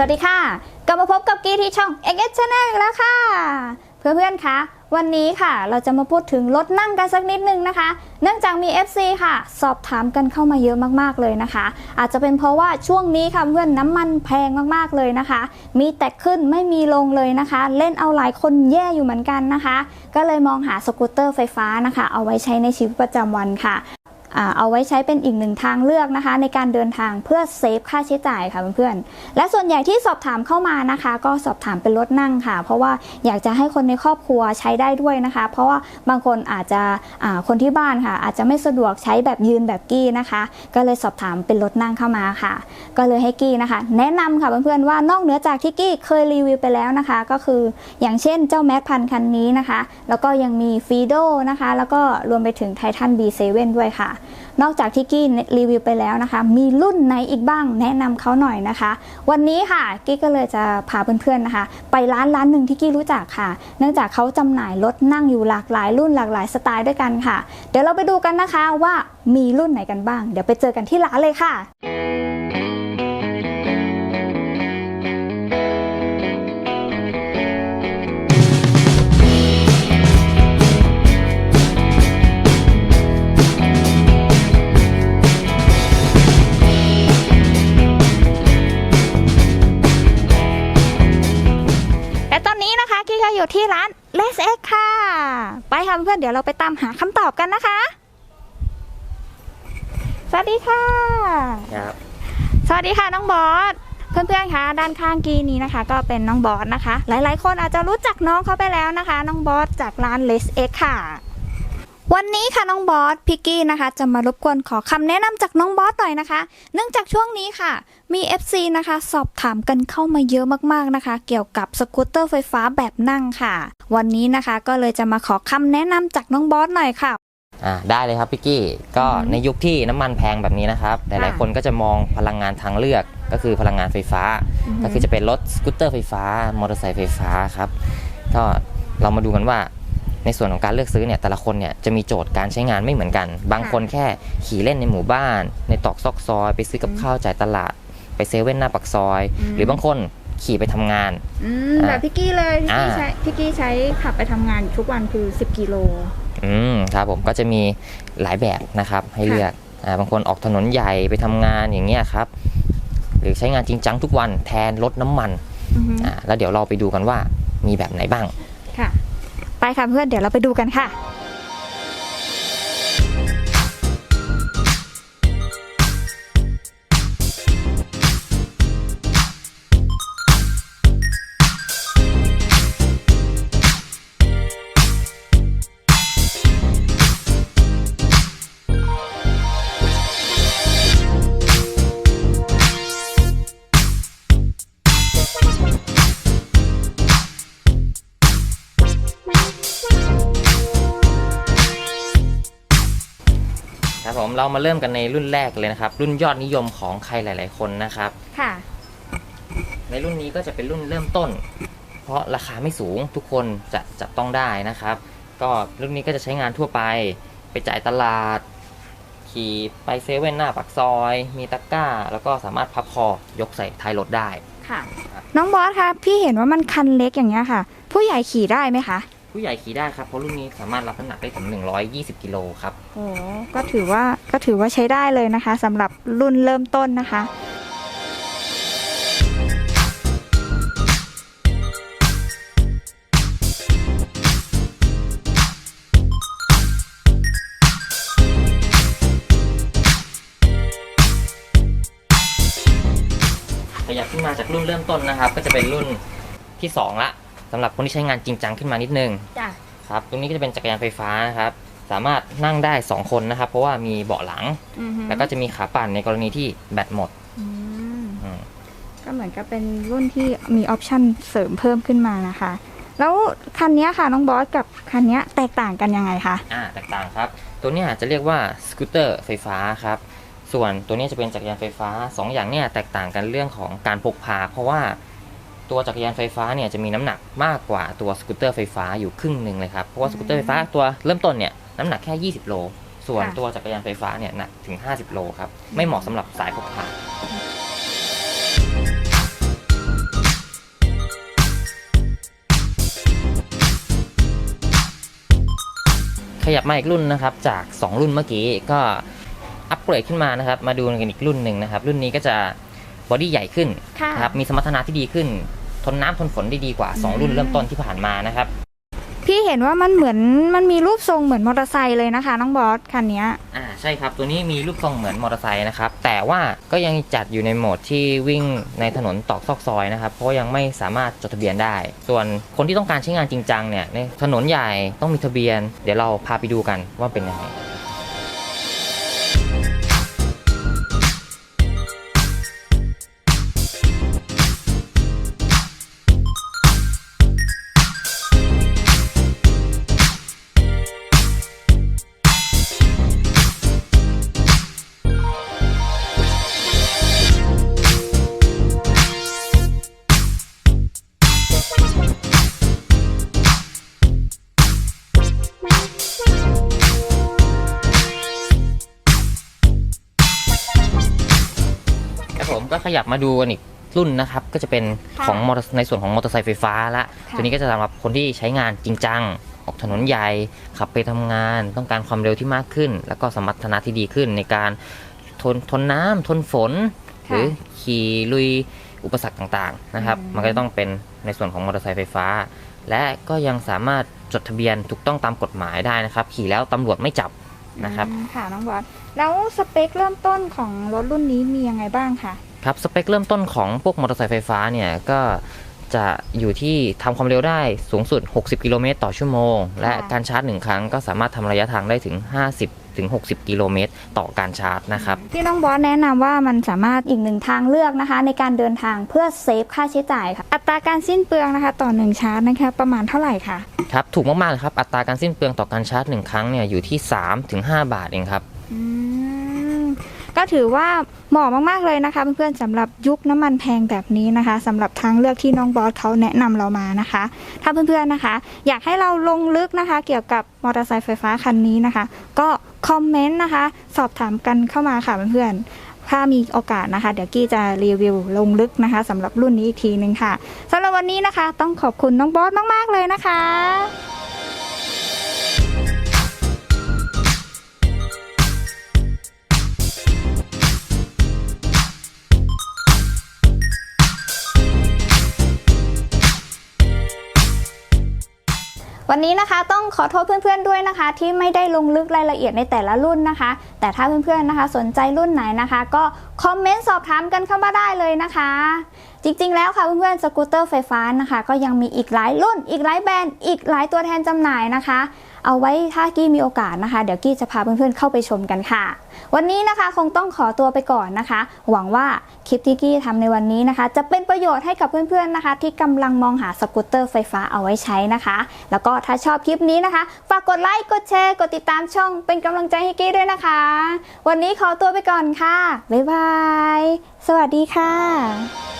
วัสดีค่ะ กลับมาพบกับกี้ที่ช่อง XS Channel อีกแล้วค่ะ เพื่อนๆคะวันนี้ค่ะ เราจะมาพูดถึงรถนั่งกันสักนิดนึงนะคะ เนื่องจากมี FC ค่ะ สอบถามกันเข้ามาเยอะมากๆเลยนะคะ อาจจะเป็นเพราะว่าช่วงนี้ค่ะเพื่อนน้ำมันแพงมากๆเลยนะคะ มีแต่ขึ้นไม่มีลงเลยนะคะ เล่นเอาหลายคนแย่อยู่เหมือนกันนะคะ ก็เลยมองหาสกูตเตอร์ไฟฟ้านะคะ เอาไว้ใช้ในชีวิตประจำวันค่ะ เอาไว้ใช้เป็นอีกหนึ่งทางเลือกนะคะ ในการเดินทางเพื่อเซฟค่าใช้จ่ายค่ะเพื่อนๆ และส่วนใหญ่ที่สอบถามเข้ามานะคะ ก็สอบถามเป็นรถนั่งค่ะ เพราะว่าอยากจะให้คนในครอบครัวใช้ได้ด้วยนะคะ เพราะว่าบางคนอาจจะคนที่บ้านค่ะ อาจจะไม่สะดวกใช้แบบยืนแบบกี้นะคะ ก็เลยสอบถามเป็นรถนั่งเข้ามาค่ะ ก็เลยให้กี้นะคะ แนะนำค่ะเพื่อนๆว่านอกเหนือจากที่กี้เคยรีวิวไปแล้วนะคะ ก็คืออย่างเช่นเจ้าแมสพันคันนี้นะคะ แล้วก็ยังมีฟีโดนะคะ แล้วก็รวมไปถึงไททัน B7 ด้วยค่ะ นอกจากที่กี้รีวิวไปแล้วนะคะ มีรุ่นไหนอีกบ้างแนะนำเขาหน่อยนะคะ วันนี้ค่ะกี้ก็เลยจะพาเพื่อนๆนะคะ ไปร้านร้านหนึ่งที่กี้รู้จักค่ะ เนื่องจากเขาจำหน่ายรถนั่งอยู่หลากหลายรุ่นหลากหลายสไตล์ด้วยกันค่ะ เดี๋ยวเราไปดูกันนะคะว่ามีรุ่นไหนกันบ้าง เดี๋ยวไปเจอกันที่ร้านเลยค่ะ ที่ร้าน Let's X ค่ะ ไปค่ะเพื่อนๆเดี๋ยวเราไปตามหาคำตอบกันนะคะ สวัสดีค่ะ ครับสวัสดีค่ะน้องบอสเพื่อนๆคะด้านข้างกีนี้นะคะ ก็เป็นน้องบอสนะคะ หลายๆ คนอาจจะรู้จักน้องเขาไปแล้วนะคะ น้องบอสจากร้าน Let's X ค่ะ วันนี้ค่ะน้องบอสพิกกี้นะคะ จะมารบกวนขอคำแนะนำจากน้องบอสหน่อยนะคะ เนื่องจากช่วงนี้ค่ะ มี FC นะคะ สอบถามกันเข้ามาเยอะมากๆนะคะ เกี่ยวกับสกูตเตอร์ไฟฟ้าแบบนั่งค่ะ วันนี้นะคะก็เลยจะมาขอคำแนะนำจากน้องบอสหน่อยค่ะ อ่าได้เลยครับพี่กี้ก็อือฮึในยุคที่น้ำมันแพงแบบนี้นะครับหลายค่ะ ๆคนก็จะมองพลังงานทางเลือกก็คือพลังงานไฟฟ้า ก็คือจะเป็นรถสกูตเตอร์ไฟฟ้ามอเตอร์ไซค์ไฟฟ้าครับก็เรามาดูกันว่า ในส่วนของการเลือกซื้อเนี่ยแต่ละคนเนี่ยจะมีโจทย์การใช้งานไม่เหมือนกัน บางคนแค่ขี่เล่นในหมู่บ้าน ในตอกซอกซอย ไปซื้อกับข้าวจ่ายตลาด ไปเซเว่นหน้าปากซอยอืมหรือบางคนขี่ไปทำงานอืมแบบพี่กี้เลยพี่กี้อ่าใช้พี่กี้ใช้ขับไปทำงานทุกวันคือ 10กิโลอืมครับผมก็จะมีหลายแบบนะครับให้เลือกอ่าบางคนออกถนนใหญ่ไปทำงานอย่างเงี้ยครับ หรือใช้งานจริงจังทุกวันแทนรถน้ำมันอือฮึอ่าแล้วเดี๋ยวเราไปดูกันว่ามีแบบไหนบ้างค่ะ ไปค่ะเพื่อนเดี๋ยวเราไปดูกันค่ะ ครับผมเรามาเริ่มกันในรุ่นแรกเลยนะครับ รุ่นยอดนิยมของใครหลาย ๆ คนนะครับ ค่ะ ในรุ่นนี้ก็จะเป็นรุ่นเริ่มต้น เพราะราคาไม่สูงทุกคนจะจับต้องได้นะครับ ก็รุ่นนี้ก็จะใช้งานทั่วไป ไปจ่ายตลาด ขี่ไปเซเว่นหน้าปากซอย มีตะกร้า แล้วก็สามารถพับคอยกใส่ท้ายรถได้ ค่ะ น้องบอสคะพี่เห็นว่ามันคันเล็กอย่างเงี้ยค่ะ ผู้ใหญ่ขี่ได้ไหมคะ ผู้ใหญ่ขี่ได้ครับ เพราะรุ่นนี้สามารถรับน้ำหนักได้ถึง 120 กิโลครับ โอ้ก็ถือว่าก็ถือว่าใช้ได้เลยนะคะสำหรับรุ่นเริ่มต้นนะคะ ขยับขึ้นมาจากรุ่นเริ่มต้นนะครับ ก็จะเป็นรุ่นที่ 2 ละ สำหรับคนที่ใช้งานจริงจังขึ้นมานิดนึงจ้ะครับตรงนี้ก็จะเป็นจักรยานไฟฟ้านะครับสามารถนั่งได้2คนนะครับ เพราะว่ามีเบาะหลัง อือฮึแล้วก็จะมีขาปั่นในกรณีที่แบตหมดอืมอืมก็เหมือนกับเป็นรุ่นที่มีออปชันเสริมเพิ่มขึ้นมานะคะ แล้วคันเนี้ยค่ะน้องบอสกับคันเนี้ยแตกต่างกันยังไงคะอ่าแตกต่างครับ ตัวเนี้ยจะเรียกว่าสกูตเตอร์ไฟฟ้าครับ ส่วนตัวเนี้ยจะเป็นจักรยานไฟฟ้า2อย่างเนี่ยแตกต่างกันเรื่องของการพกพา เพราะว่า ตัวจักรยานไฟฟ้าเนี่ยจะมีน้ำหนักมากกว่าตัวสกูตเตอร์ไฟฟ้าอยู่ครึ่งหนึ่งเลยครับ เพราะว่าสกูตเตอร์ไฟฟ้าตัวเริ่มต้นเนี่ยน้ำหนักแค่ 20 โล ส่วนตัวจักรยานไฟฟ้าเนี่ยหนักถึง 50 โลครับ ไม่เหมาะสำหรับสายพกพาขยับมาอีกรุ่นนะครับ จาก 2 รุ่นเมื่อกี้ก็อัปเกรดขึ้นมานะครับ มาดูกันอีกรุ่นหนึ่งนะครับ รุ่นนี้ก็จะบอดี้ใหญ่ขึ้นครับมีสมรรถนะที่ดีขึ้น ทนน้ำทนฝนได้ดีกว่า 2 รุ่นเริ่มต้นที่ผ่านมานะครับ พี่เห็นว่ามันเหมือนมันมีรูปทรงเหมือนมอเตอร์ไซค์เลยนะคะน้องบอสคันเนี้ยอ่าใช่ครับตัวนี้มีรูปทรงเหมือนมอเตอร์ไซค์นะครับแต่ว่าก็ยังจัดอยู่ในโหมดที่วิ่งในถนนตอกซอกซอยนะครับเพราะว่ายังไม่สามารถจดทะเบียนได้ ส่วนคนที่ต้องการใช้งานจริงจังเนี่ยในถนนใหญ่ต้องมีทะเบียน เดี๋ยวเราพาไปดูกันว่าเป็นยังไง ผมก็ขยับมาดูกันอีกรุ่นนะครับ ก็จะเป็นค่ะของมอเตอร์ในส่วนของมอเตอร์ไซค์ไฟฟ้าละค่ะ ตัวนี้ก็จะสำหรับคนที่ใช้งานจริงจัง ออกถนนใหญ่ ขับไปทำงาน ต้องการความเร็วที่มากขึ้น แล้วก็สมรรถนะที่ดีขึ้นในการทนทนน้ำทนฝน หค่ะ รือขี่ลุยอุปสรรคต่างๆนะครับ อืม มันก็จะต้องเป็นในส่วนของมอเตอร์ไซค์ไฟฟ้า และก็ยังสามารถจดทะเบียนถูกต้องตามกฎหมายได้นะครับ ขี่แล้วตำรวจไม่จับ นะครับอืมค่ะน้องบอสแล้วสเปคเริ่มต้นของรถรุ่นนี้มียังไงบ้างคะครับสเปคเริ่มต้นของพวกมอเตอร์ไซค์ไฟฟ้าเนี่ยก็จะอยู่ที่ทำความเร็วได้สูงสุด 60 กิโลเมตรต่อชั่วโมง และการชาร์จหนึ่งครั้งก็สามารถทำระยะทางได้ถึง 50 ถึง 60 กิโลเมตร ต่อการชาร์จนะครับ ที่น้องบอสแนะนำว่ามันสามารถอีกหนึ่งทางเลือกนะคะ ในการเดินทางเพื่อเซฟค่าใช้จ่ายค่ะ อัตราการสิ้นเปลืองนะคะต่อหนึ่งชาร์จนะคะ ประมาณเท่าไหร่คะครับถูกมากๆเลยครับอัตราการสิ้นเปลืองต่อการชาร์จหนึ่งครั้งเนี่ยอยู่ที่3ถึง5บาทเองครับ อืมก็ถือว่าเหมาะมากๆเลยนะคะเพื่อนๆสำหรับยุคน้ำมันแพงแบบนี้นะคะสำหรับทางเลือกที่น้องบอสเขาแนะนำเรามานะคะ ถ้าเพื่อนๆนะคะ อยากให้เราลงลึกนะคะ เกี่ยวกับมอเตอร์ไซค์ไฟฟ้าคันนี้นะคะ ก็ คอมเมนต์นะคะ สอบถามกันเข้ามาค่ะเพื่อนๆถ้ามีโอกาสนะคะ เดี๋ยวกี้จะรีวิวลงลึกนะคะสำหรับรุ่นนี้อีกทีนึงค่ะสำหรับวันนี้นะคะ ต้องขอบคุณน้องบอสมาก ๆ เลยนะคะ วันนี้นะคะต้องขอโทษเพื่อนๆด้วยนะคะ ที่ไม่ได้ลงลึกรายละเอียดในแต่ละรุ่นนะคะ แต่ถ้าเพื่อนๆนะคะ สนใจรุ่นไหนนะคะ ก็คอมเมนต์สอบถามกันเข้ามาได้เลยนะคะ จริงๆ แล้วค่ะเพื่อนๆ สกูตเตอร์ไฟฟ้านะคะ ก็ยังมีอีกหลายรุ่น อีกหลายแบรนด์ อีกหลายตัวแทนจำหน่ายนะคะ เอาไว้ถ้ากี้มีโอกาสนะคะ เดี๋ยวกี้จะพาเพื่อนๆ เข้าไปชมกันค่ะ วันนี้นะคะคงต้องขอตัวไปก่อนนะคะ หวังว่าคลิปที่กี้ทำในวันนี้นะคะ จะเป็นประโยชน์ให้กับเพื่อนๆ นะคะ ที่กำลังมองหาสกูตเตอร์ไฟฟ้าเอาไว้ใช้นะคะ แล้วก็ถ้าชอบคลิปนี้นะคะ ฝากกดไลค์ กดแชร์ กดติดตามช่อง เป็นกำลังใจให้กี้ด้วยนะคะ วันนี้ขอตัวไปก่อนค่ะ บ๊ายบาย สวัสดีค่ะ